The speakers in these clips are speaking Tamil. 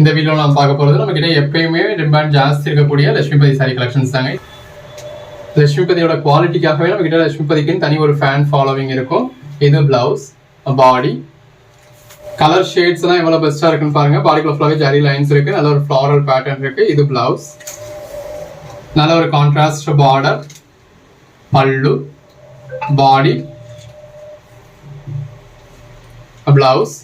இந்த வீடியோ நம்ம பார்க்க போகிறது நம்ம கிட்ட எப்பயுமே டிமாண்ட் ஜாஸ்தி இருக்கக்கூடிய லட்சுமிபதி சாரி கலெக்ஷன்ஸ் தாங்க. லட்சுமிபதியோட குவாலிட்டிக்காகவே நம்ம கிட்ட லட்சுமிபதிக்குன்னு தனி ஒரு ஃபேன் ஃபாலோவிங் இருக்கும். இது பிளவுஸ் பாடி கலர் ஷேட்ஸ் எல்லாம் எவ்வளோ பெஸ்டா இருக்குன்னு பாருங்க. பாடிக்குள்ள ஃபுல்லாக ஜரி லைன்ஸ் இருக்கு. நல்ல ஒரு ஃப்ளாரல் பேட்டர்ன் இருக்கு. இது பிளவுஸ் நல்ல ஒரு contrast border pallu. Body blouse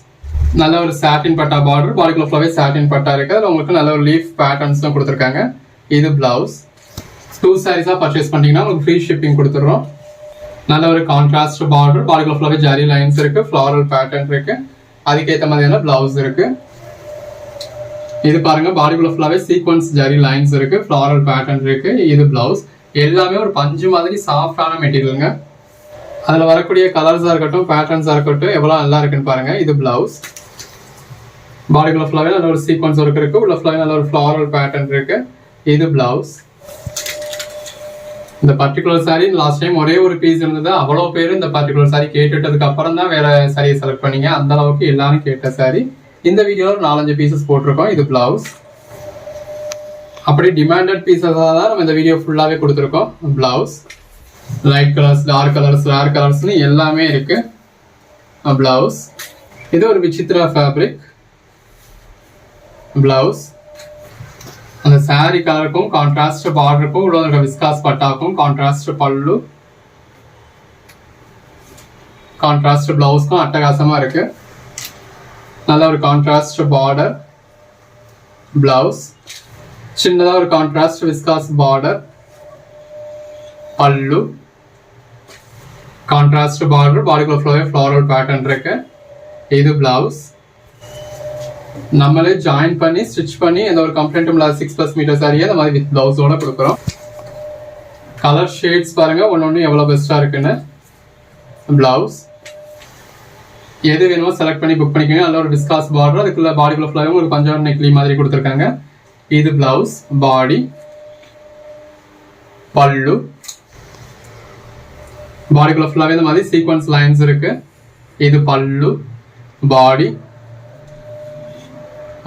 நல்ல ஒரு சாட்டின் பட்டா பார்டர் பாடிக்குள்ள ஃபுல்லாகவே சாட்டின் பட்டா இருக்கு. அதில் உங்களுக்கு நல்ல ஒரு லீஃப் பேட்டர்ன்ஸும் கொடுத்துருக்காங்க. இது பிளவுஸ் டூ சாரீஸாக பர்ச்சேஸ் பண்ணிங்கன்னா உங்களுக்கு ஃப்ரீ ஷிப்பிங் கொடுத்துட்றோம். நல்ல ஒரு கான்ட்ராஸ்ட் பார்டர் பாடிக்குள்ள ஃபுல்லாகவே ஜரி லைன்ஸ் இருக்கு ஃப்ளாரல் பேட்டர்ன் இருக்கு. அதுக்கேற்ற மாதிரியான பிளவுஸ் இருக்கு. இது பாருங்க பாடிக்குள்ள ஃபுல்லாவே சீக்வன்ஸ் ஜரி லைன்ஸ் இருக்கு ஃப்ளாரல் பேட்டர்ன் இருக்கு இது பிளவுஸ் எல்லாமே ஒரு பஞ்சு மாதிரி சாஃப்டான மெட்டீரியலுங்க அதுல வரக்கூடிய கலர்ஸா இருக்கட்டும் பேட்டர்ன்ஸா இருக்கட்டும் எவ்வளவு நல்லா இருக்குன்னு பாருங்க இது பிளவுஸ் பாடிக்குள்ள ஃபுல்லாகவே நல்ல ஒரு சீக்வன்ஸ் ஒர்க் இருக்கு. உள்ள ஃபுல்லாவே நல்ல ஒரு ஃப்ளாரல் பேட்டர்ன் இருக்கு. இது பிளவுஸ் இந்த பர்டிகுலர் சாரீ லாஸ்ட் டைம் ஒரே ஒரு பீஸ் இருந்தது. அவ்வளோ பேர் இந்த பர்டிகுலர் சாரி கேட்டுட்டதுக்கு அப்புறம் தான் வேற சாரியை செலக்ட் பண்ணீங்க. அந்த அளவுக்கு எல்லாரும் கேட்ட சாரி இந்த வீடியோவில் நாலஞ்சு பீசஸ் போட்டிருக்கோம். இது பிளவுஸ் அப்படி டிமாண்டட் பீசஸாக தான் நம்ம இந்த வீடியோ ஃபுல்லாகவே கொடுத்துருக்கோம். Blouse light colours dark colours rare கலர்ஸ்னு எல்லாமே இருக்கு. பிளவுஸ் இது ஒரு விசித்ரா ஃபேப்ரிக் பிளவுஸ் அந்த சாரீ கலருக்கும் கான்ட்ராஸ்ட் பார்டருக்கும் உள்ள இருக்க விஸ்காஸ் பட்டாக்கும் கான்ட்ராஸ்ட் பல்லு. கான்ட்ராஸ்ட் பிளவுஸ்க்கும் அட்டகாசமா இருக்கு. நல்ல ஒரு கான்ட்ராஸ்ட் பார்டர் பிளவுஸ் சின்னதா ஒரு contrast viscose border pallu. Contrast border பாடிக்குள்ள ஃப்ளோவே ஃப்ளாரல் பேட்டர்ன் இருக்கு. இது பிளவுஸ் நம்மளே ஜாயின் பண்ணி ஸ்டிச் பண்ணி எந்த ஒரு கம்ப்ளைண்ட்டும் இல்லாத சிக்ஸ் ப்ளஸ் மீட்டர் சாரியே அந்த மாதிரி வித் பிளவுஸோட கொடுக்குறோம். கலர் ஷேட்ஸ் பாருங்க ஒன்று ஒன்று எவ்வளோ பெஸ்ட்டாக இருக்குன்னு. பிளவுஸ் எது வேணுமோ செலக்ட் பண்ணி புக் பண்ணிக்கோங்க. நல்ல ஒரு டிஸ்காஸ் பார்டர் அதுக்குள்ள பாடிக்குள்ள ஃபுல்லாகவும் ஒரு பஞ்சாப் நெக்லி மாதிரி கொடுத்துருக்காங்க. இது பிளவுஸ் பாடி பல்லு. பாடிக்குள்ள ஃபுல்லாகவே இந்த மாதிரி சீக்வன்ஸ் லைன்ஸ் இருக்கு. இது பல்லு பாடி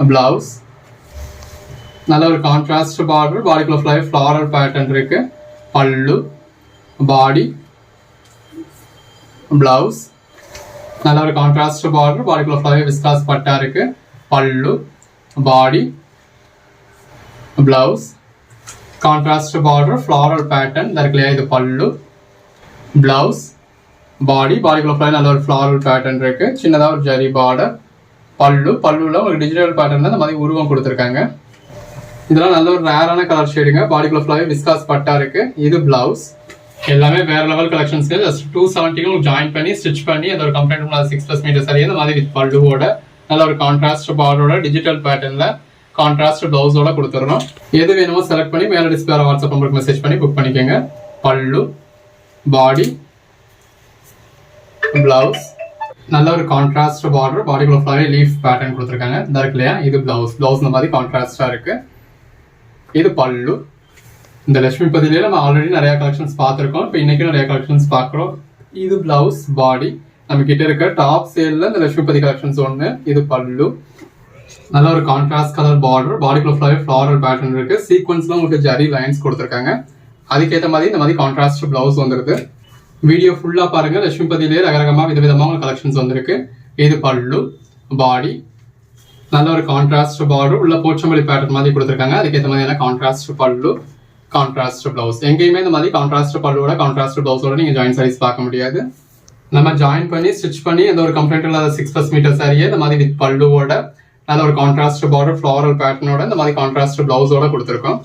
பிளவுஸ் நல்ல ஒரு கான்ட்ராஸ்ட் பார்டர் பாடிக்குள்ள ஃபுல்லாகவே ஃப்ளாரல் பேட்டர்ன் இருக்கு. பல்லு பாடி பிளவுஸ் நல்ல ஒரு கான்ட்ராஸ்ட் பார்டர் பாடிக்குள்ள ஃபுல்லாகவே விஸ்காஸ் பட்டா இருக்கு. Pallu body blouse contrast border floral pattern இருக்கு இது பல்லு பிளவுஸ் பாடி பாடிக்குள்ள ஃபுல்லாக நல்ல ஒரு ஃப்ளாரல் பேட்டர்ன் இருக்கு. சின்னதாக ஒரு ஜரி பார்டர் பல்லு பல்லுல ஒரு டிஜிட்டல் பேட்டர்ன்ல அந்த மாதிரி உருவம் கொடுத்துருக்காங்க. இதெல்லாம் நல்ல ஒரு ரேரான கலர் ஷேடுங்க பாடிக்குள்ள ஃபுல்லாகவே விஸ்காஸ் பட்டா இருக்கு. இது பிளவுஸ் எல்லாமே வேற லெவல் கலெக்ஷன்ஸ் ஜஸ்ட் டூ செவன்ட்டிக்கு ஜாயின் பண்ணி ஸ்டிச் பண்ணி அந்த ஒரு கம்ப்ளைண்ட் சிக்ஸ் ப்ளஸ் மீட்டர் சரி அந்த மாதிரி வித் பல்லுவோட நல்ல ஒரு கான்ட்ராஸ்ட் பார்டரோட டிஜிட்டல் பேட்டர்ன்ல கான்ட்ராஸ்ட் பிளவுஸோட கொடுத்துடணும். எது வேணுமோ செலக்ட் பண்ணி மேல டிஸ்பிளே வாட்ஸ்அப் நம்பருக்கு மெசேஜ் பண்ணி புக் பண்ணிக்கோங்க. பல்லு பாடி பிளவுஸ் நல்ல ஒரு கான்ட்ராஸ்ட் பார்டர் பாடிக்குள்ள ஃபுல்லாகவே லீஃப் பேட்டர்ன் கொடுத்துருக்காங்க. இந்த இருக்கு இல்லையா? இது பிளவுஸ் பிளவுஸ் இந்த மாதிரி கான்ட்ராஸ்டாக இருக்கு. இது பல்லு. இந்த லட்சுமி பதிலே நம்ம ஆல்ரெடி நிறையா கலெக்ஷன்ஸ் பார்த்துருக்கோம். இப்போ இன்னைக்கு நிறைய கலெக்ஷன்ஸ் பார்க்குறோம். இது பிளவுஸ் பாடி நம்ம கிட்ட இருக்க டாப் சேலில் இந்த லட்சுமி பதி கலெக்ஷன்ஸ் ஒன்று இது பல்லு. நல்ல ஒரு கான்ட்ராஸ்ட் கலர் பார்டர் பாடிக்குள்ள ஃபுல்லாகவே ஃப்ளாரல் பேட்டர்ன் இருக்கு. சீக்வன்ஸ்லாம் உங்களுக்கு ஜரி லைன்ஸ் கொடுத்துருக்காங்க. அதுக்கேற்ற மாதிரி இந்த மாதிரி கான்ட்ராஸ்ட் பிளவுஸ் வந்துருது. வீடியோ ஃபுல்லாக பாருங்கள் லட்சுமிபதியிலே ரகரகமாக ரகரகமா கலெக்ஷன்ஸ் வந்திருக்கு. இது பல்லு பாடி நல்ல ஒரு கான்ட்ராஸ்ட் பார்டர் உள்ள போச்சம்பள்ளி பேட்டர்ன் மாதிரி கொடுத்துருக்காங்க. அதுக்கேற்ற மாதிரியான கான்ட்ராஸ்ட் பல்லு கான்ட்ராஸ்ட் பிளவுஸ் எங்கேயுமே இந்த மாதிரி கான்ட்ராஸ்ட் பல்லோட கான்ட்ராஸ்ட் பிளவுஸோட நீங்கள் ஜாயின் சாரீஸ் பார்க்க முடியாது. நம்ம ஜாயின் பண்ணி ஸ்டிச் பண்ணி எந்த ஒரு கம்ப்ளைண்ட் இல்லாத சிக்ஸ் ப்ளஸ் மீட்டர் சாரியே இந்த மாதிரி வித் பல்லுவோட நல்ல ஒரு கான்ட்ராஸ்ட் பார்டர் ஃப்ளாரல் பேட்டர்னோட இந்த மாதிரி கான்ட்ராஸ்ட் பிளவுஸோட கொடுத்துருக்கோம்.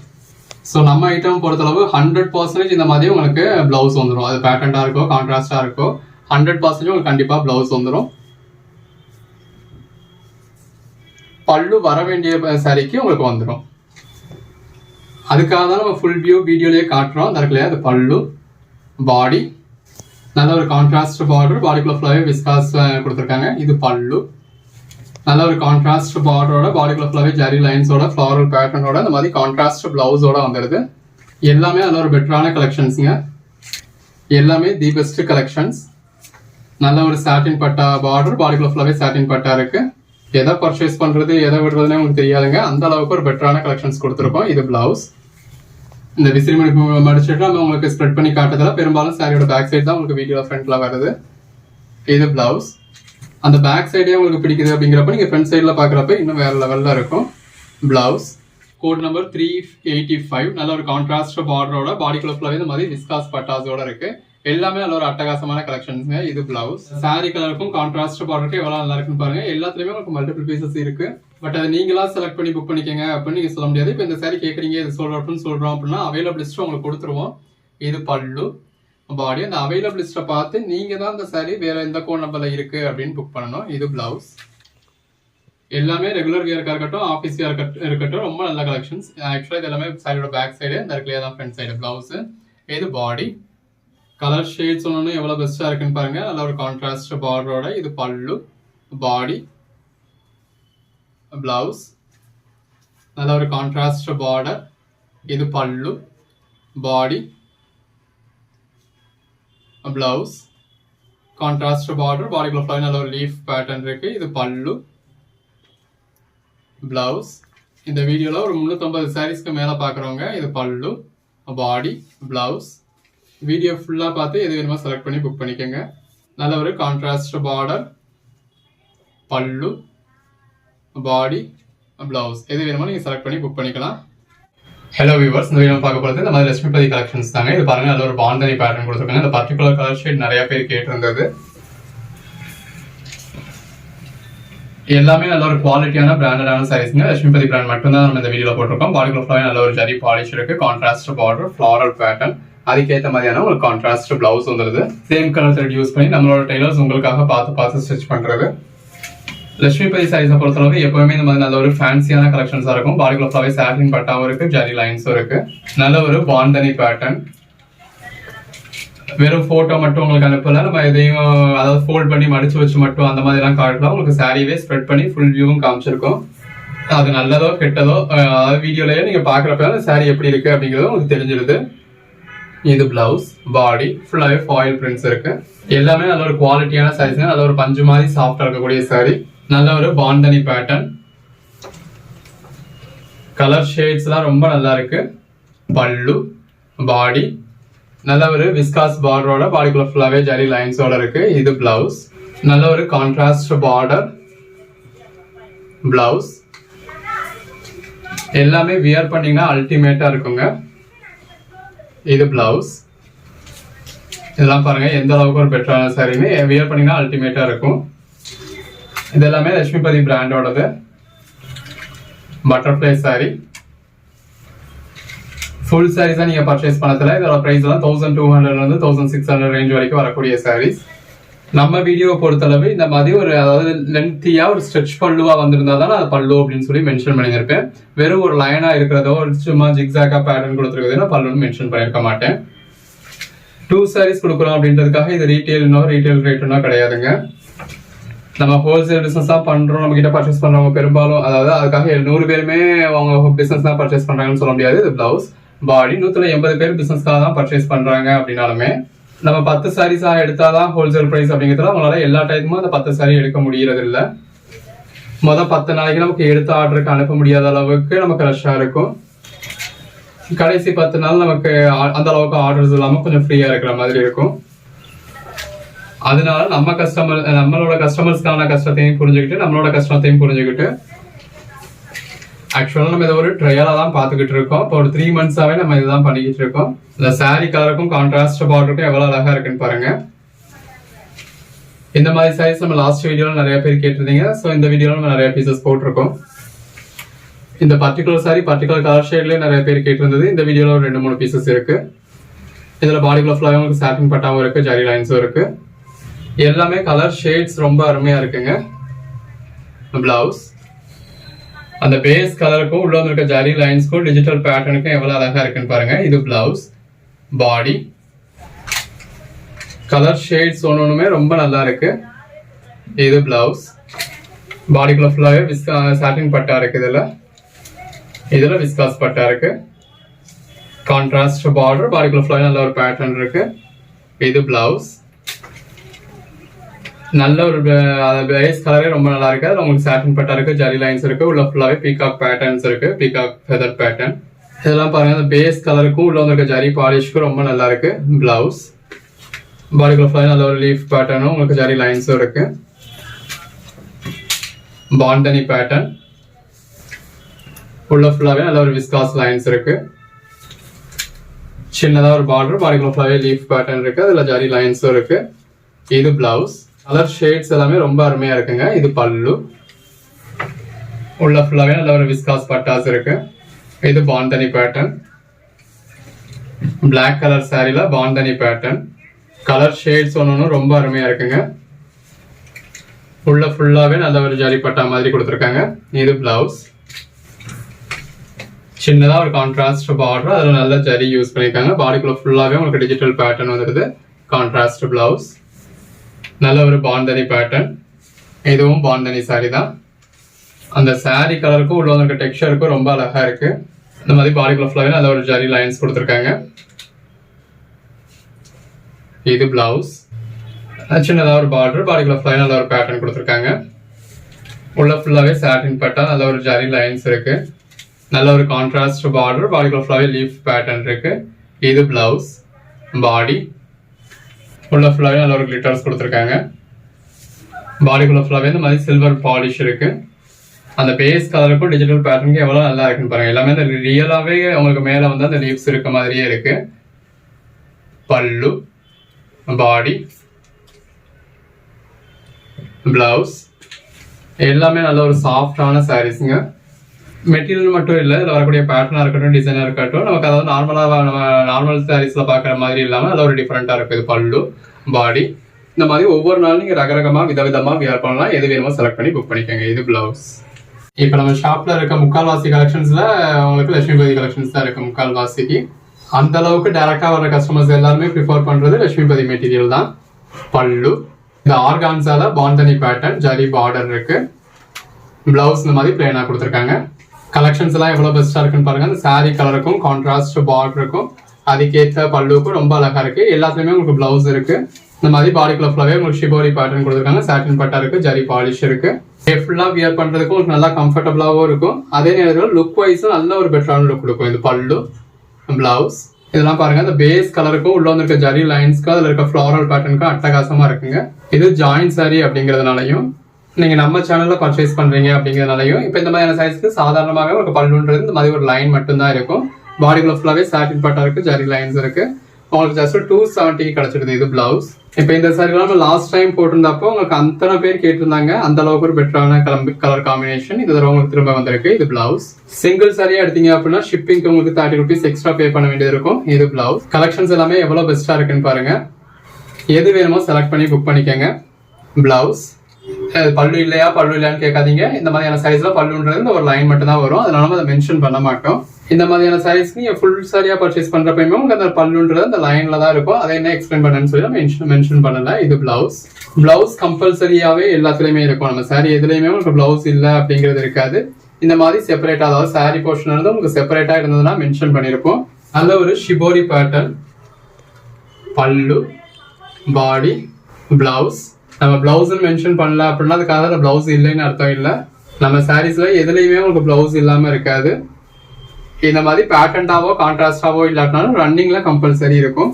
ஸோ நம்ம ஐட்டம் பொறுத்தளவு ஹண்ட்ரட் பர்சன்டேஜ் இந்த மாதிரி உங்களுக்கு பிளவுஸ் வந்துடும் அது பேட்டர்னா இருக்கோ கான்ட்ராஸ்டாக இருக்கோ ஹண்ட்ரட் பர்சன்டேஜ் உங்களுக்கு கண்டிப்பாக ப்ளவுஸ் வந்துடும் பல்லு வர வேண்டிய சாரிக்கு உங்களுக்கு வந்துடும் அதுக்காக தான் நம்ம ஃபுல் வியூ வீடியோலேயே காட்டுறோம். அந்த இடத்துல அது பல்லு பாடி நல்ல ஒரு கான்ட்ராஸ்ட் பார்டர் பாடிக்குள்ள ஃபுல்லாகவே விஸ்காஸ் கொடுத்துருக்காங்க. இது பல்லு. நல்ல ஒரு கான்ட்ராஸ்ட் பார்டரோட பாடிக்குள்ள ஃபுல்லாகவே ஜரி லைன்ஸோட ஃப்ளாரல் பேட்டர்னோட இந்த மாதிரி கான்ட்ராஸ்ட் பிளவுஸோட வந்துடுது எல்லாமே நல்ல ஒரு பெட்டரான கலெக்ஷன்ஸுங்க எல்லாமே தி பெஸ்ட் கலெக்ஷன்ஸ் நல்ல ஒரு சாட்டின் பட்டா பார்டர் பாடிக்குள்ள ஃபுல்லாகவே சாட்டின் பட்டா இருக்கு. எதை பர்ச்சேஸ் பண்ணுறது எதை விடுறதுன்னே உங்களுக்கு தெரியாதுங்க. அந்த அளவுக்கு ஒரு பெட்டரான கலெக்ஷன்ஸ் கொடுத்துருக்கோம். இது பிளவுஸ் இந்த விசிறி மடிப்பு மடிச்சுட்டு நம்ம உங்களுக்கு ஸ்ப்ரெட் பண்ணி காட்டுறதுல பெரும்பாலும் சாரியோட பேக் சைடு தான் உங்களுக்கு வீடியோ ஃப்ரண்ட்ல வருது இது பிளவுஸ் அந்த பேக் சைடே உங்களுக்கு பிடிக்குது அப்படிங்கிறப்ப நீங்கள் ஃப்ரண்ட் சைடில் பார்க்குறப்ப இன்னும் வேறு லெவலில் இருக்கும். Blouse code number three eighty five நல்ல ஒரு கான்ட்ராஸ்ட் பார்டரோட பாடி கலர் இந்த மாதிரி விஸ்காஸ் பட்டாஸோட இருக்குது எல்லாமே நல்ல ஒரு அட்டகாசமான கலெக்ஷன்ஸ்ங்க இது பிளவுஸ் சாரி கலருக்கும் கான்ட்ராஸ்ட் பார்டருக்கு எவ்வளோ நல்லா இருக்குன்னு பாருங்க. எல்லாத்துலயுமே உங்களுக்கு மல்டிபிள் பீசஸ் இருக்கு. பட் அதை நீங்களா செலக்ட் பண்ணி புக் பண்ணிக்கங்க அப்படின்னு நீங்க சொல்ல முடியாது. இப்போ இந்த சாரி கேட்குறீங்க இது சொல்றோம்னு சொல்றோம் அப்படின்னா அவைலபிள் லிஸ்ட் உங்களுக்கு கொடுத்துருவோம். இது பல்லு. பாடி அந்த அவைலபிள் லிஸ்ட்டை பார்த்து நீங்கள் தான் இந்த சாரீ வேறு எந்த கோட் நம்பரில் இருக்குது அப்படின்னு புக் பண்ணணும். இது பிளவுஸ் எல்லாமே ரெகுலர் வியர்க்கா இருக்கட்டும் ஆஃபீஸ் வியர் இருக்கட்டும் ரொம்ப நல்ல கலெக்ஷன்ஸ் ஆக்சுவலாக இது எல்லாமே சாரியோட பேக் சைடு இந்த இடத்துல தான் ஃப்ரண்ட் சைடு ப்ளவுஸு இது பாடி கலர் ஷேட்ஸ் ஒன்று எவ்வளோ பெஸ்ட்டாக இருக்குன்னு பாருங்கள் நல்ல ஒரு கான்ட்ராஸ்ட் பார்டரோட இது பல்லு பாடி பிளவுஸ் நல்ல ஒரு கான்ட்ராஸ்ட் பார்டர் இது pallu body blouse contrast border பாடிக்குள்ள ஃபுல்லாக நல்ல ஒரு லீஃப் பேட்டர்ன் இருக்கு. இது பல்லு. ப்ளவுஸ் இந்த வீடியோவில் ஒரு முந்நூற்றம்பது சாரீஸ்க்கு மேலே பார்க்குறவங்க இது பல்லு. பாடி ப்ளவுஸ் வீடியோ ஃபுல்லாக பார்த்து எது வேணுமோ செலக்ட் பண்ணி புக் பண்ணிக்கோங்க. நல்ல ஒரு contrast border pallu. Body blouse எது வேணுமோ நீங்கள் செலக்ட் பண்ணி புக் பண்ணிக்கலாம். ஹலோ வியூவர்ஸ் இந்த வீடியோ பார்க்க போகிறது இந்த மாதிரி லட்சுமிபதி கலெக்ஷன்ஸ் தாங்க. இது பாருங்க நல்ல ஒரு பாண்டனி பேட்டர்ன் கொடுத்துருக்காங்க. இந்த பர்டிகுலர் கலர் ஷேட் நிறைய பேர் கேட்டிருந்தது. எல்லாமே நல்ல ஒரு குவாலிட்டியான பிராண்டடான சாரீஸ்ங்க லட்சுமிபதி பிராண்ட் மட்டும் தான் நம்ம இந்த வீடியோவில் போட்டிருக்கோம். பாடி ஃபுல்லாக நல்ல ஒரு ஜரி பாலிஷ் இருக்கு. கான்ட்ராஸ்ட் பார்டர் ஃப்ளாரல் பேட்டர்ன் அதுக்கேற்ற மாதிரியான ஒரு கான்ட்ராஸ்ட் பிளவுஸ் வந்துருது. சேம் கலர் த்ரெட் யூஸ் பண்ணி நம்மளோட டெய்லர்ஸ் உங்களுக்காக பார்த்து பார்த்து ஸ்டிச் பண்ணுறது லட்சுமிபதி சாரீஸை பொறுத்தளவு எப்பவுமே இந்த மாதிரி நல்ல ஒரு ஃபேன்சியான கலெக்ஷன்ஸாக இருக்கும். பாடிக்குள்ள ஃபுல்லாவே சாட்டின் பட்டாவும் இருக்கு ஜரி லைன்ஸும் இருக்கு. நல்ல ஒரு பாண்டனி பேட்டர்ன் வெறும் போட்டோ மட்டும் உங்களுக்கு அனுப்பல நம்ம எதையும் அதாவது ஃபோல்ட் பண்ணி மடிச்சு வச்சு மட்டும் அந்த மாதிரி எல்லாம் காட்டலாம் உங்களுக்கு சாரியே ஸ்ப்ரெட் பண்ணி ஃபுல் வியூவும் காமிச்சிருக்கோம். அது நல்லதோ கெட்டதோ அதாவது வீடியோலயே நீங்க பாக்குறப்ப அந்த சாரி எப்படி இருக்கு அப்படிங்கறது உங்களுக்கு தெரிஞ்சிருது. இது பிளவுஸ் பாடி ஃபுல்லாகவே ஃபாயில் பிரிண்ட்ஸ் இருக்கு. எல்லாமே நல்ல ஒரு குவாலிட்டியான சாரீஸ் நல்ல ஒரு பஞ்சு மாதிரி சாஃப்டா இருக்கக்கூடிய சாரி நல்ல ஒரு பாண்டனி பேட்டர்ன் கலர் ஷேட்ஸ்லாம் ரொம்ப நல்லா இருக்கு. பல்லு பாடி நல்ல ஒரு விஸ்காஸ் பார்டரோட பாடிக்குள்ள ஃபுல்லாகவே ஜரி லைன்ஸோட இருக்கு. இது பிளவுஸ் நல்ல ஒரு கான்ட்ராஸ்ட் பார்டர் பிளவுஸ் எல்லாமே வியர் பண்ணீங்கன்னா அல்டிமேட்டா இருக்குங்க. இது பிளவுஸ் இதெல்லாம் பாருங்க எந்த அளவுக்கு ஒரு பெட்டரான சாரின்னு வியர் பண்ணீங்கன்னா அல்டிமேட்டா இருக்கும். இது எல்லாமே லட்சுமிபதி பிராண்டோடது பட்டர்ஃப்ளை சாரி ஃபுல் சாரீஸ் நீங்கள் பர்ச்சேஸ் பண்ணதுல. இதோட ப்ரைஸ் எல்லாம் தௌசண்ட் டூ ஹண்ட்ரட்லேருந்து தௌசண்ட் சிக்ஸ் ஹண்ட்ரட் ரேஞ்ச் வரைக்கும் வரக்கூடிய சாரீஸ் நம்ம வீடியோவை பொறுத்தளவு இந்த மாதிரி ஒரு அதாவது லென்த்தியாக ஒரு ஸ்ட்ரெச் பல்லுவாக வந்திருந்தா தான் அது பல்லு அப்படின்னு சொல்லி மென்ஷன் பண்ணியிருப்பேன் வெறும் ஒரு லைனாக இருக்கிறதோ ஒரு சும்மா ஜிக்ஸாக்கா பேட்டர்ன் கொடுத்துருக்குதுன்னா பல்லுன்னு மென்ஷன் பண்ணியிருக்க மாட்டேன். டூ சாரீஸ் கொடுக்குறோம் அப்படின்றதுக்காக இது ரீட்டெயில்னோ ரீட்டெயில் ரேட்டுனோ கிடையாதுங்க. நம்ம ஹோல்சேல் பிசினஸ் தான் பண்றோம். நம்ம கிட்ட பர்ச்சேஸ் பண்றவங்க பெரும்பாலும் அதாவது அதுக்காக நூறு பேருமே அவங்க பிசினஸ் தான் பர்ச்சேஸ் பண்றாங்கன்னு சொல்ல முடியாது. இது பிளவுஸ் பாடி நூத்துல எண்பது பேர் பிசினஸ்க்காக தான் பர்ச்சேஸ் பண்றாங்க அப்படின்னாலுமே நம்ம பத்து சாரீஸா எடுத்தாதான் ஹோல்சேல் பிரைஸ் அப்படிங்கிறதுல அவங்களால எல்லா டைமும் அந்த பத்து சாரி எடுக்க முடியறது இல்ல மொதல் பத்து நாளைக்கு நமக்கு எடுத்த ஆர்டருக்கு அனுப்ப முடியாத அளவுக்கு நமக்கு ரஷ்ஷா இருக்கும். கடைசி பத்து நாள் நமக்கு அந்த அளவுக்கு ஆர்டர்ஸ் இல்லாம கொஞ்சம் ஃப்ரீயா இருக்கிற மாதிரி இருக்கும். அதனால நம்ம கஸ்டமர் நம்மளோட கஸ்டமர்ஸ்க்கான கஷ்டத்தையும் புரிஞ்சுக்கிட்டு நம்மளோட கஷ்டத்தையும் புரிஞ்சுக்கிட்டு ஆக்சுவலாக நம்ம இதை ஒரு ட்ரையலாக தான் பார்த்துக்கிட்டு இருக்கோம். இப்போ ஒரு த்ரீ மந்த்ஸாகவே நம்ம இதுதான் பண்ணிக்கிட்டு இருக்கோம். இந்த saree கலருக்கும் கான்ட்ராஸ்ட் பார்டருக்கும் எவ்வளோ அழகாக இருக்குன்னு பாருங்க. இந்த மாதிரி சாரீஸ் நம்ம லாஸ்ட் வீடியோவில் நிறைய பேர் கேட்டிருந்தீங்க. ஸோ இந்த வீடியோவில் நம்ம நிறைய பீசஸ் போட்டிருக்கோம். இந்த பர்டிகுலர் சாரி பர்டிகுலர் கலர் ஷேட்லேயே நிறைய பேர் கேட்டிருந்தது. இந்த வீடியோவில் ஒரு ரெண்டு மூணு பீசஸ் இருக்குது இதில் பாடிக்குள்ள ஃபுல்லாக உங்களுக்கு சாட்டின் பட்டாவும் இருக்குது ஜரி லைன்ஸும் இருக்குது எல்லாமே கலர் ஷேட்ஸ் ரொம்ப அருமையா இருக்குங்க. பிளவுஸ் அந்த பேஸ் கலருக்கும் உள்ள இருக்க ஜரி லைன்ஸ்க்கும் டிஜிட்டல் பேட்டர்னுக்கும் எவ்வளவு அழகா இருக்குன்னு பாருங்க. இது பிளவுஸ் பாடி கலர் ஷேட்ஸ் ஒன்று ஒன்றுமே ரொம்ப நல்லா இருக்கு. இது பிளவுஸ் பாடிக்குள்ள ஃபுல்லாகவே விஸ்கா சாட்டின் பட்டா இருக்கு இதில். இதில் விஸ்காஸ் பட்டா இருக்கு. கான்ட்ராஸ்ட் பார்டர் பாடிக்குள்ள ஃபுல்லாகவே நல்ல ஒரு பேட்டர்ன் இருக்கு. இது பிளவுஸ் நல்ல ஒரு பேஸ் கலரே ரொம்ப நல்லா இருக்கு. அதில் உங்களுக்கு சாட்டின் பட்டா இருக்கு ஜரி லைன்ஸ் இருக்கு உள்ள ஃபுல்லாவே பீகாக் பேட்டர்ன்ஸ் இருக்கு பீகாக் ஃபெதர் பேட்டர்ன் இதெல்லாம் பாருங்க அந்த பேஸ் கலருக்கும் உள்ள வந்திருக்க ஜரி பாலிஷ்க்கும் ரொம்ப நல்லா இருக்கு பிளவுஸ் பாடிக்குள்ள ஃபுல்லாக நல்ல ஒரு லீஃப் பேட்டர்னும் உங்களுக்கு ஜரி லைன்ஸும் இருக்கு. பாண்டனி பேட்டர்ன் உள்ள ஃபுல்லாவே நல்ல ஒரு விஸ்காஸ் லைன்ஸ் இருக்கு. சின்னதாக ஒரு பார்டர் பாடிக்குள்ள ஃபுல்லாவே லீஃப் பேட்டர்ன் இருக்கு அதில் ஜரி லைன்ஸும் இருக்கு. இது பிளவுஸ் கலர் ஷேட்ஸ் எல்லாமே ரொம்ப அருமையா இருக்குங்க. இது பல்லு. உள்ள ஃபுல்லாவே நல்ல ஒரு விஸ்காஸ் பட்டாஸ் இருக்கு. இது பாண்டனி பேட்டர்ன் பிளாக் கலர் சாரில பாண்டனி பேட்டர்ன் கலர் ஷேட்ஸ் ஒன்று ரொம்ப அருமையா இருக்குங்க. உள்ள ஃபுல்லாவே நல்ல ஒரு ஜரி பட்டா மாதிரி கொடுத்துருக்காங்க. இது பிளவுஸ் சின்னதா ஒரு கான்ட்ராஸ்ட் பார்டர் அதுல நல்ல ஜரி யூஸ் பண்ணிருக்காங்க பாடிக்குள்ள ஃபுல்லாவே உங்களுக்கு டிஜிட்டல் பேட்டர்ன் வந்துடுது கான்ட்ராஸ்ட் பிளவுஸ் நல்ல ஒரு பாண்டனி பேட்டர்ன் இதுவும் பாண்டனி saree தான். அந்த saree கலருக்கும் உள்ள வந்திருக்க டெக்ஸ்டருக்கும் ரொம்ப அழகா இருக்கு. இந்த மாதிரி பாடிக்குள்ள ஃபுல்லாவே நல்ல ஒரு ஜரி லைன்ஸ் கொடுத்துருக்காங்க. இது பிளவுஸ் சின்னதாக ஒரு பார்டர் பாடிக்குள்ள ஃபுல்லாவே நல்ல ஒரு பேட்டர்ன் கொடுத்துருக்காங்க. உள்ள ஃபுல்லாகவே சாட்டின் பட்டா நல்ல ஒரு ஜரி லைன்ஸ் இருக்கு. நல்ல ஒரு கான்ட்ராஸ்ட் பார்டர் பாடிக்குள்ள ஃபுல்லாகவே லீஃப் பேட்டர்ன் இருக்கு. இது பிளவுஸ் பாடி ஃபுல்லாக ஃபுல்லாகவே நல்ல ஒரு கிளிட்டர்ஸ் கொடுத்துருக்காங்க. பாடிக்குள்ளே ஃபுல்லாகவே இந்த மாதிரி சில்வர் பாலிஷ் இருக்குது அந்த பேஸ் கலருக்கும் டிஜிட்டல் பேட்டர்னுக்கு எவ்வளோ நல்லா இருக்குன்னு பாருங்கள் எல்லாமே அந்த ரியலாகவே உங்களுக்கு மேலே வந்து அந்த லீவ்ஸ் இருக்க மாதிரியே இருக்குது பல்லு பாடி பிளவுஸ் எல்லாமே நல்ல ஒரு சாஃப்டான சாரீஸுங்க மெட்டீரியல் மட்டும் இல்லை இதில் வரக்கூடிய பேட்டர்னாக இருக்கட்டும் டிசைனாக இருக்கட்டும் நமக்கு அதாவது நார்மலாக நம்ம நார்மல் சாரீஸில் பார்க்குற மாதிரி இல்லாமல் அதில் ஒரு டிஃப்ரெண்ட்டாக இருக்குது பல்லு பாடி இந்த மாதிரி ஒவ்வொரு நாளும் நீங்கள் ரகரகமாக விதவிதமாக வியர் பண்ணலாம். எது வேணுமோ செலக்ட் பண்ணி புக் பண்ணிக்கோங்க. இது பிளவுஸ் இப்போ நம்ம ஷாப்பில் இருக்க முக்கால்வாசி கலெக்ஷன்ஸில் உங்களுக்கு லட்சுமிபதி கலெக்ஷன்ஸ் தான் இருக்குது முக்கால்வாசிக்கு. அந்த அளவுக்கு டேரெக்டாக வர கஸ்டமர்ஸ் எல்லாருமே ப்ரிஃபர் பண்ணுறது லட்சுமிபதி மெட்டீரியல் தான். பல்லு. இந்த ஆர்கான்ஸால பாந்தனி பேட்டர்ன் ஜரி பார்டர் இருக்குது ப்ளவுஸ் இந்த மாதிரி பிளேனாக கொடுத்துருக்காங்க. கலெக்ஷன்ஸ் எல்லாம் எவ்வளவு பெஸ்டா இருக்குன்னு பாருங்க. அந்த சாரீ கலருக்கும் கான்ட்ராஸ்ட் பார்டருக்கும் அதுக்கேற்ற பல்லுக்கும் ரொம்ப அழகா இருக்கு. எல்லாத்துலயுமே உங்களுக்கு பிளவுஸ் இருக்கு. இந்த மாதிரி பாடிக்குள்ள ஃபுல்லாகவே உங்களுக்கு ஷிபோரி பேட்டர்ன் கொடுத்துருக்காங்க. சாட்டின் பட்டா இருக்கு ஜரி பாலிஷ் இருக்கு. ஃபுல்லா வியர் பண்றதுக்கும் உங்களுக்கு நல்லா கம்ஃபர்டபுளாகவும் இருக்கும். அதே நேரத்தில் லுக் வைஸும் நல்ல ஒரு பெட்டரான லுக் கொடுக்கும். இது பல்லு பிளவுஸ் இதெல்லாம் பாருங்க. அந்த பேஸ் கலருக்கும் உள்ள வந்திருக்க ஜரி லைன்ஸ்க்கு அதுல இருக்க ஃபிளாரல் பேட்டர்னுக்கும் அட்டகாசமா இருக்குங்க. இது ஜாயின்ட் சாரி அப்படிங்கறதுனாலையும் நீங்கள் நம்ம சேனலில் பர்ச்சேஸ் பண்ணுறீங்க அப்படிங்கிறனாலையும் இப்போ இந்த மாதிரியான சைஸ்க்கு சாதாரணமாகவே உங்களுக்கு பல்லுன்றது இந்த மாதிரி ஒரு லைன் மட்டும்தான் இருக்கும். பாடிக்குள்ள ஃபுல்லாகவே சாட்டின் பட்டா இருக்குது ஜரி லைன்ஸ் இருக்குது உங்களுக்கு ஜஸ்ட் டூ செவன்ட்டிக்கு கிடச்சிருது இது பிளவுஸ் இப்போ இந்த சாரி நம்ம லாஸ்ட் டைம் போட்டிருந்தப்போ உங்களுக்கு அத்தனை பேர் கேட்டிருந்தாங்க. அந்த அளவுக்கு ஒரு பெட்டரான கலர் கலர் காம்பினேஷன் இது தடவை உங்களுக்கு திரும்ப வந்திருக்கு இது பிளவுஸ் சிங்கிள் சாரியா எடுத்தீங்க அப்படின்னா ஷிப்பிங்க்கு உங்களுக்கு தேர்ட்டி ருபீஸ் எக்ஸ்ட்ரா பே பண்ண வேண்டியது இருக்கும் இது பிளவுஸ் கலெக்ஷன்ஸ் எல்லாமே எவ்வளோ பெஸ்ட்டாக இருக்குன்னு பாருங்க. எது வேணுமோ செலக்ட் பண்ணி புக் பண்ணிக்கோங்க. பிளவுஸ் பல்லு இல்லையா பல்லு இல்லையான்னு கேட்காதீங்க. இந்த மாதிரியான சைஸ்ல பல்லுன்றது இந்த ஒரு லைன் மட்டும் தான் வரும். அதனால நம்ம அதை மென்ஷன் பண்ண மாட்டோம். இந்த மாதிரியான சைஸ் நீங்க ஃபுல் சாரியா பர்ச்சேஸ் பண்றப்பயுமே உங்களுக்கு அந்த பல்லுன்றது அந்த லைன்ல தான் இருக்கும். அதை என்ன எக்ஸ்பிளைன் பண்ணனு சொல்லி மென்ஷன் மென்ஷன் பண்ணல. இது பிளவுஸ் பிளவுஸ் கம்பல்சரியாவே எல்லாத்துலயுமே இருக்கும். நம்ம சாரி எதுலயுமே உங்களுக்கு பிளவுஸ் இல்ல அப்படிங்கிறது இருக்காது. இந்த மாதிரி செப்பரேட்டா அதாவது சாரி போர்ஷன் இருந்து உங்களுக்கு செப்பரேட்டா இருந்ததுன்னா மென்ஷன் பண்ணிருப்போம் நல்ல ஒரு ஷிபோரி பேட்டர்ன் பல்லு பாடி பிளவுஸ் நம்ம பிளவுஸ்ன்னு மென்ஷன் பண்ணல அப்படின்னா அதுக்காக அந்த பிளவுஸ் இல்லைன்னு அர்த்தம் இல்லை. நம்ம சாரீஸ்ல எதுலையுமே உங்களுக்கு பிளவுஸ் இல்லாம இருக்காது. இந்த மாதிரி பேட்டன்டாவோ கான்ட்ராஸ்டாவோ இல்லாட்டினாலும் ரன்னிங்ல கம்பல்சரி இருக்கும்.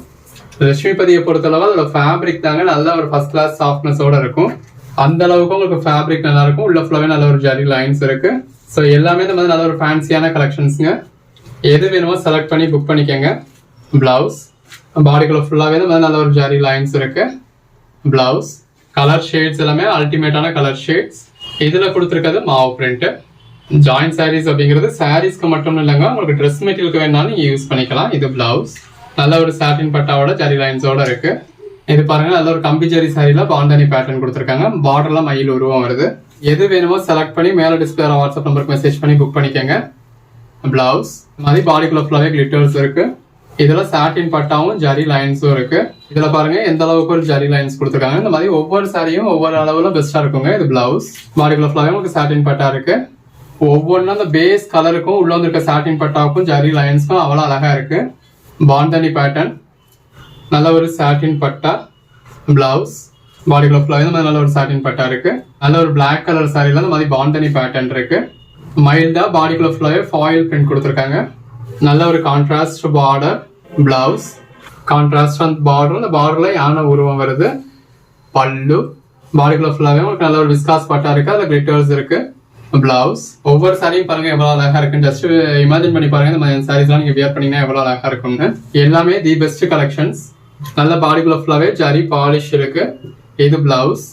லட்சுமிபதியை பொறுத்தளவு அதோட ஃபேப்ரிக் தாங்க நல்ல ஒரு ஃபர்ஸ்ட் கிளாஸ் சாஃப்ட்னஸோட இருக்கும். அந்த அளவுக்கு உங்களுக்கு ஃபேப்ரிக் நல்லா இருக்கும். உள்ள ஃபுல்லாவே நல்ல ஒரு ஜரி லைன்ஸ் இருக்கு. ஸோ எல்லாமே இந்த மாதிரி நல்ல ஒரு ஃபேன்சியான கலெக்ஷன்ஸுங்க எது வேணுமோ செலக்ட் பண்ணி புக் பண்ணிக்கோங்க. பிளவுஸ் பாடிக்குள்ள ஃபுல்லாகவே இந்த மாதிரி நல்ல ஒரு ஜரி லைன்ஸ் இருக்கு. பிளவுஸ் கலர் ஷேட்ஸ் எல்லாமே அல்டிமேட்டான கலர் ஷேட்ஸ் இதுல கொடுத்துருக்கிறது மாவு பிரிண்ட் ஜாயிண்ட் சாரீஸ் அப்படிங்கிறது சாரீஸ்க்கு மட்டும் இல்லைங்க. உங்களுக்கு ட்ரெஸ் மெட்டீரியலுக்கு வேணாலும் நீங்க யூஸ் பண்ணிக்கலாம். இது பிளவுஸ் நல்ல ஒரு சாட்டின் பட்டாவோட ஜரி லைன்ஸோட இருக்கு. இது பாருங்க நல்ல ஒரு கம்பி ஜரி சாரில பாண்டனி பேட்டர்ன் கொடுத்துருக்காங்க. பார்டர்லாம் மயில் உருவம் வருது. எது வேணுமோ செலக்ட் பண்ணி மேல டிஸ்பிளே வாட்ஸ்அப் நம்பருக்கு மெசேஜ் பண்ணி புக் பண்ணிக்கோங்க. பிளவுஸ் மாதிரி பாடிக்குள்ள ஃபுல்லாவே கிளிட்டர்ஸ் இருக்கு. இதுல சாட்டின் பட்டாவும் ஜரி லைன்ஸும் இருக்கு. இதுல பாருங்க எந்த அளவுக்கு ஒரு ஜரி லைன்ஸ் கொடுத்துருக்காங்க. இந்த மாதிரி ஒவ்வொரு சாரியும் ஒவ்வொரு அளவுல பெஸ்டா இருக்குங்க. இது பிளவுஸ் பாடிக்குள்ள ஃபுல்லாவே உங்களுக்கு சாட்டின் பட்டா இருக்கு. ஒவ்வொன்றும் அந்த பேஸ் கலருக்கும் உள்ள வந்திருக்க சாட்டின் பட்டாவுக்கும் ஜரி லைன்ஸ்க்கும் அவ்வளவு அழகா இருக்கு. பாண்டனி பேட்டர்ன் நல்ல ஒரு சாட்டின் பட்டா பிளவுஸ் பாடிக்குள்ள ஃபுல்லாக இந்த மாதிரி நல்ல ஒரு சாட்டின் பட்டா இருக்கு. நல்ல ஒரு பிளாக் கலர் சாரியில இந்த மாதிரி பாண்டனி பேட்டர்ன் இருக்கு. மைல்டா பாடிக்குள்ள ஃபுல்லாகவே ஃபாயில் பிரிண்ட் கொடுத்துருக்காங்க. நல்ல ஒரு கான்ட்ராஸ்ட் பார்டர் பிளவுஸ் கான்ட்ராஸ்ட் அந்த பார்டர் அந்த பார்டர்ல யானை உருவம் வருது. பல்லு. பாடிக்குள்ள ஃபுல்லாகவே உங்களுக்கு நல்ல ஒரு விஸ்காஸ் பட்டா இருக்கு. அதில் கிளிட்டர்ஸ் இருக்கு. பிளவுஸ் ஒவ்வொரு சாரியும் பாருங்க எவ்வளவு அழகா இருக்குன்னு. ஜஸ்ட் இமேஜின் பண்ணி பாருங்க இந்த மாதிரி சாரீஸ்லாம் நீங்க வியர் பண்ணீங்கன்னா எவ்வளவு அழகா இருக்கும்னு. எல்லாமே தி பெஸ்ட் கலெக்ஷன்ஸ் நல்ல பாடிக்குள்ள ஃபுல்லாகவே ஜரி பாலிஷ் இருக்கு. இது பிளவுஸ்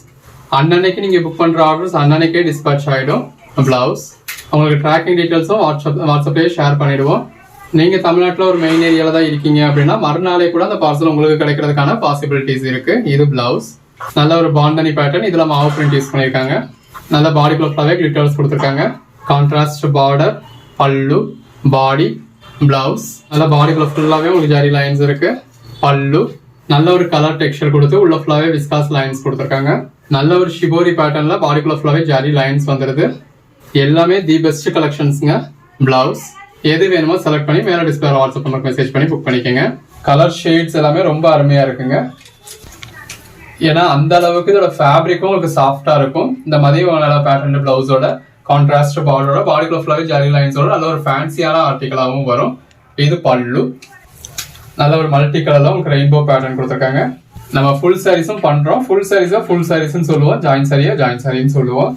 அன்னன்னைக்கு நீங்க புக் பண்ற ஆர்டர்ஸ் அன்னன்னைக்கே டிஸ்பேச் ஆயிடும். பிளவுஸ் உங்களுக்கு ட்ராக்கிங் டீட்டெயில்ஸும் வாட்ஸ்அப் வாட்ஸ்அப்லேயே ஷேர் பண்ணிடுவோம். நீங்க தமிழ்நாட்டில் ஒரு மெயின் ஏரியால தான் இருக்கீங்க அப்படின்னா மறுநாளே கூட அந்த பார்சல் உங்களுக்கு கிடைக்கிறதுக்கான பாசிபிலிட்டிஸ் இருக்கு. இது பிளவுஸ் நல்ல ஒரு பாண்டனி பேட்டர்ன் இதெல்லாம் மாவு பிரிண்ட் யூஸ் பண்ணியிருக்காங்க. நல்ல பாடி ஃபுல்லாவே கிளிட்டர்ஸ் கொடுத்துருக்காங்க. Contrast border pallu body blouse நல்ல குளப் ஃபுல்லாவே உங்களுக்கு ஜாரி லைன்ஸ் இருக்கு. பல்லு. நல்ல ஒரு கலர் டெக்ஸ்டர் கொடுத்து உள்ள ஃபுல்லாவே விஸ்காஸ் லைன்ஸ் கொடுத்துருக்காங்க. நல்ல ஒரு ஷிபோரி பேட்டர்ன்ல பாடிக்குள்ள ஃபுல்லாவே ஜாரி லைன்ஸ் வந்துருது. எல்லாமே தி பெஸ்ட் கலெக்ஷன்ஸுங்க பிளவுஸ் எது வேணுமோ செலக்ட் பண்ணி மேலே டிஸ்பிளே வாட்ஸ்அப் நம்பருக்கு மெசேஜ் பண்ணி புக் பண்ணிக்கோங்க. கலர் ஷேட்ஸ் எல்லாமே ரொம்ப அருமையாக இருக்குங்க. ஏன்னா அந்த அளவுக்கு இதோட ஃபேப்ரிக்கும் உங்களுக்கு சாஃப்டாக இருக்கும். இந்த மதிய நல்ல பேட்டர்ன் பிளவுஸோட கான்ட்ராஸ்ட் பார்டரோட பாடிக்குள்ள ஃபுல்லாவே ஜாலி லைன்ஸோட நல்ல ஒரு ஃபேன்சியான ஆர்டிகலாகவும் வரும். இது பல்லு. நல்ல ஒரு மல்டி கலரில் உங்களுக்கு ரெயின்போ பேட்டர்ன் கொடுத்துருக்காங்க. நம்ம ஃபுல் சாரீஸும் பண்ணுறோம் ஃபுல் சாரீஸாக ஃபுல் சாரீஸ்னு சொல்லுவோம். ஜாயின் சாரியா ஜாயின் சாரின்னு சொல்லுவோம்.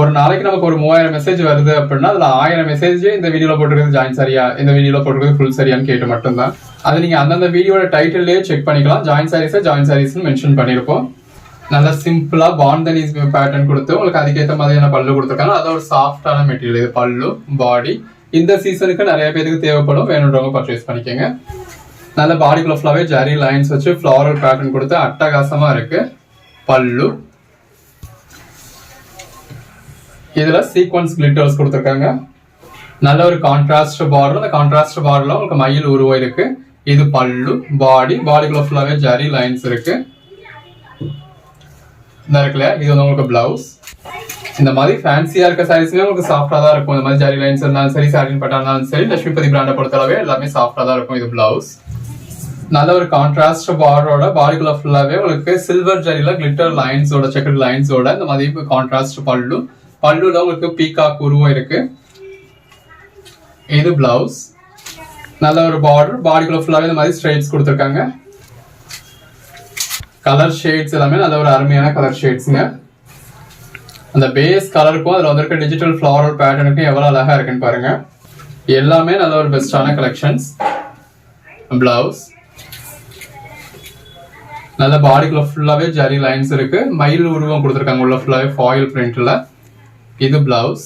ஒரு நாளைக்கு நமக்கு ஒரு மூவாயிரம் மெசேஜ் வருது அப்படின்னா அதுல ஆயிரம் மெசேஜ் இந்த வீடியோல போட்டுருக்கிறது ஜாயின் சாரியா? இந்த வீடியோல போட்டுருக்கிறது ஃபுல் சரியான்னு கேட்டு மட்டும்தான். அது நீங்க அந்தந்த வீடியோட டைட்டிலே செக் பண்ணிக்கலாம். ஜாயின் சாரீஸ் ஜாயின் சாரீஸ்னு மென்ஷன் பண்ணிருப்போம். நல்ல சிம்பிளா பாண்டனிஸ் பேட்டர்ன் கொடுத்து உங்களுக்கு அதுக்கேற்ற மாதிரியான பல்லு கொடுத்துருக்காங்க. அது ஒரு சாஃப்டான மெட்டீரியல் இது பல்லு பாடி இந்த சீசனுக்கு நிறைய பேருக்கு தேவைப்படும். வேணுன்றவங்க பர்ச்சேஸ் பண்ணிக்கோங்க. நல்ல பாடிக்குள்ள ஃபுல்லாவே ஜரி லைன்ஸ் வச்சு ஃப்ளாரல் பேட்டர்ன் கொடுத்து அட்டகாசமா இருக்கு. பல்லு இதுல சீக்வன்ஸ் கிளிட்டர்ஸ் கொடுத்துருக்காங்க. நல்ல ஒரு கான்ட்ராஸ்ட் பார்டர் அந்த கான்ட்ராஸ்ட் பார்டர்ல உங்களுக்கு மயில் உருவம் இருக்கு. இது பல்லு பாடி பாடிக்குள்ள ஃபுல்லாவே ஜரி லைன்ஸ் இருக்கு. இந்த இருக்குல்ல இது வந்து உங்களுக்கு பிளவுஸ் இந்த மாதிரி ஃபேன்சியா இருக்க சாரீஸ்மே உங்களுக்கு சாஃப்டா தான் இருக்கும். இந்த மாதிரி ஜரி லைன்ஸ் இருந்தாலும் சரி சாரின் பட்டா இருந்தாலும் சரி லட்சுமிபதி பிராண்டை பொறுத்தளவே எல்லாமே சாஃப்டா தான் இருக்கும் இது பிளவுஸ் நல்ல ஒரு கான்ட்ராஸ்ட் பார்டரோட பாடிக்குள்ள ஃபுல்லாவே உங்களுக்கு சில்வர் ஜரியில கிளிட்டர் லைன்ஸோட செக்கர் லைன்ஸோட இந்த மாதிரி கான்ட்ராஸ்ட் பல்லு பல்லுல உங்களுக்கு பீகாக் உருவம் இருக்கு. இது பிளவுஸ் நல்ல ஒரு பார்டர் பாடிக்குள்ள ஃபுல்லாகவே இந்த மாதிரி ஸ்ட்ரைட்ஸ் கொடுத்துருக்காங்க. கலர் ஷேட்ஸ் எல்லாமே நல்ல ஒரு அருமையான கலர் ஷேட்ஸுங்க அந்த பேஸ் கலருக்கும் அதில் வந்திருக்க டிஜிட்டல் ஃப்ளாரல் பேட்டர்னுக்கும் எவ்வளோ அழகாக இருக்குன்னு பாருங்க. எல்லாமே நல்ல ஒரு பெஸ்டான கலெக்ஷன்ஸ் பிளவுஸ் நல்ல பாடிக்குள்ள ஃபுல்லாகவே ஜரி லைன்ஸ் இருக்கு. மயில் உருவம் கொடுத்துருக்காங்க. உள்ள ஃபுல்லாகவே ஃபாயில் பிரிண்ட்டில் இது பிளவுஸ்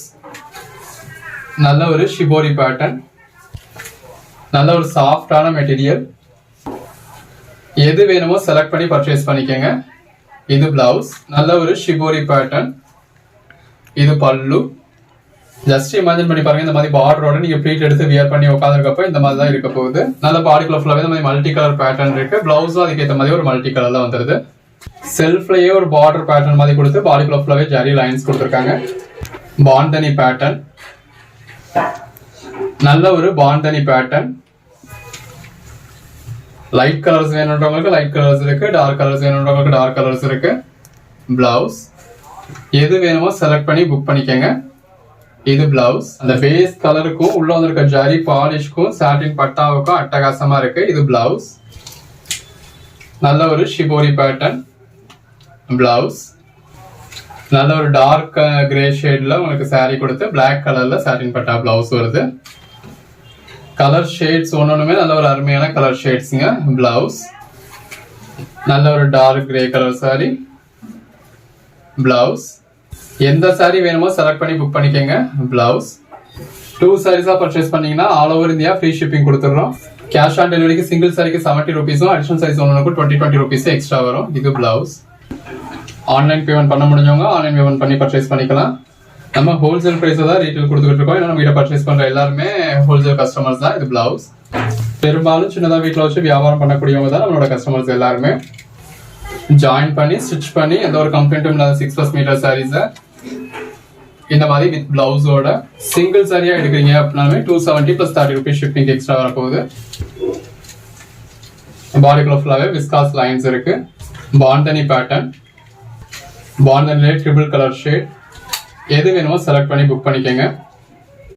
நல்ல ஒரு ஷிபோரி பேட்டர்ன் நல்ல ஒரு சாஃப்டான மெட்டீரியல் எது வேணுமோ செலக்ட் பண்ணி பர்ச்சேஸ் பண்ணிக்கோங்க. இது பிளவுஸ் நல்ல ஒரு ஷிபோரி பேட்டர்ன் இது பல்லு. ஜஸ்ட் இமேஜின் பண்ணி பாருங்க இந்த மாதிரி பார்டரோட நீங்க ப்ளீட் எடுத்து வியர் பண்ணி உட்காந்துருக்கப்போ இந்த மாதிரி தான் இருக்க போகுது. நல்ல பாடிக்குள்ள ஃபுல்லாவே இந்த மாதிரி மல்டி கலர் பேட்டர்ன் இருக்கு பிளவுஸும் அதுக்கேற்ற மாதிரி ஒரு மல்டி கலர்ல வந்துருது. செல்ஃப்லயே ஒரு பார்டர் பேட்டர்ன் மாதிரி கொடுத்து பாடிக்குள்ள ஃபுல்லாவே ஜரி லைன்ஸ் கொடுத்துருக்காங்க. பாண்டனி பேட்டர்ன் நல்ல ஒரு பாண்டனி பேட்டர்ன் லைட் கலர்ஸ் வேணுன்றவங்களுக்கு லைட் கலர்ஸ் இருக்கு டார்க் கலர்ஸ் வேணுன்றவங்களுக்கு டார்க் கலர்ஸ் இருக்கு. பிளவுஸ் எது வேணுமோ செலக்ட் பண்ணி புக் பண்ணிக்கோங்க. இது பிளவுஸ் அந்த பேஸ் கலருக்கும் உள்ள வந்திருக்க ஜரி பாலிஷ்க்கும் சாட்டின் பட்டாவுக்கும் அட்டகாசமா இருக்கு. இது பிளவுஸ் நல்ல ஒரு ஷிபோரி பேட்டர்ன் பிளவுஸ் நல்ல ஒரு டார்க் கிரே ஷேட்ல உங்களுக்கு saree கொடுத்து பிளாக் கலர்ல சாட்டின் பட்டா பிளவுஸ் வருது. கலர் ஷேட்ஸ் ஒன்றுமே நல்ல ஒரு அருமையான கலர் ஷேட்ஸுங்க பிளவுஸ் நல்ல ஒரு dark grey colour saree blouse எந்த saree வேணுமோ செலக்ட் பண்ணி புக் பண்ணிக்கோங்க பிளவுஸ் டூ சாரீஸா பர்ச்சேஸ் பண்ணீங்கன்னா all over India free shipping கொடுத்துட்றோம். கேஷ் ஆன் டெலிவரிக்கு சிங்கிள் சாரிக்கு செவன்ட்டி ருபீஸும் அடிஷனல் சைஸ் ஒன்றுக்கு டுவெண்ட்டி டுவெண்ட்டி ருபீஸ் எக்ஸ்ட்ரா வரும். இது பிளவுஸ் ஆன்லைன் பேமெண்ட் பண்ண முடிஞ்சவங்க ஆன்லைன் பேமெண்ட் பண்ணி பர்ச்சேஸ் பண்ணிக்கலாம். நம்ம ஹோல்சேல் ப்ரைஸை தான் ரீட்டைல் கொடுத்துக்கிட்டு இருக்கோம். ஏன்னா நம்ம கிட்ட பர்ச்சேஸ் பண்ற எல்லாருமே ஹோல்சேல் கஸ்டமர்ஸ் தான். இது பிளவுஸ் பெரும்பாலும் சின்னதாக வீட்டில் வச்சு வியாபாரம் பண்ணக்கூடியவங்க தான் நம்மளோட கஸ்டமர்ஸ் எல்லாருமே. ஜாயின் பண்ணி ஸ்டிச் பண்ணி எந்த ஒரு கம்ப்ளைண்ட்டும் இல்லாத சிக்ஸ் ப்ளஸ் மீட்டர் சாரீஸை இந்த மாதிரி வித் பிளவுஸோட சிங்கிள் சாரியா எடுக்கிறீங்க அப்படின்னாலுமே two seventy plus thirty rupees shipping extra வரப்போகுது. பாடிக்குள்ள ஃபுல்லாகவே விஸ்காஸ் லைன்ஸ் இருக்கு. பாண்டனி பேட்டர்ன் பார்டர்லேயே ட்ரிபிள் கலர் ஷேட் எது வேணுமோ செலக்ட் பண்ணி புக் பண்ணிக்கோங்க.